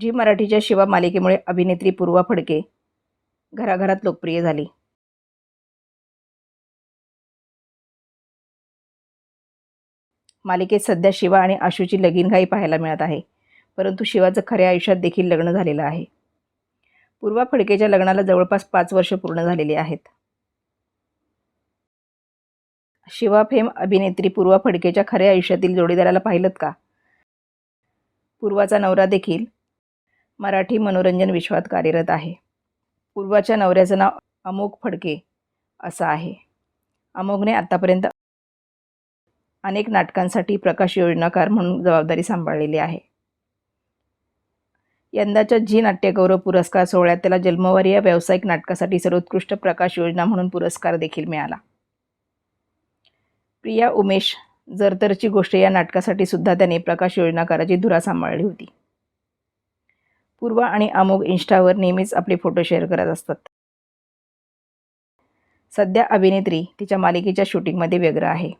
जी मराठीच्या शिवा मालिकेमुळे अभिनेत्री पूर्वा फडके घराघरात लोकप्रिय झाली. मालिकेत सध्या शिवा आणि आशूची लगीनघाई पाहायला मिळत आहे परंतु शिवाचं खऱ्या आयुष्यात देखील लग्न झालेलं आहे. पूर्वा फडकेच्या लग्नाला जवळपास पाच वर्ष पूर्ण झालेली आहेत. शिवा फेम अभिनेत्री पूर्वा फडकेच्या खऱ्या आयुष्यातील जोडीदाराला पाहिलं का? पूर्वाचा नवरा देखील मराठी मनोरंजन विश्वात कार्यरत आहे. पूर्वाच्या नवऱ्याचं नाव अमोघ फडके असं आहे. अमोघने आत्तापर्यंत अनेक नाटकांसाठी प्रकाश योजनाकार म्हणून जबाबदारी सांभाळलेली आहे. यंदाच्या झी नाट्यगौरव पुरस्कार सोहळ्यात त्याला जन्मवारी या व्यावसायिक नाटकासाठी सर्वोत्कृष्ट प्रकाश योजना म्हणून पुरस्कार देखील मिळाला. प्रिया उमेश जरतरची गोष्ट या नाटकासाठी सुद्धा त्याने प्रकाश योजनाकाराची धुरा सांभाळली होती. पूर्वा आणि अमोघ इन्स्टावर नेहमीच आपले फोटो शेअर करत असतात. सध्या अभिनेत्री तिच्या मालिकेच्या शूटिंगमध्ये व्यग्र आहे.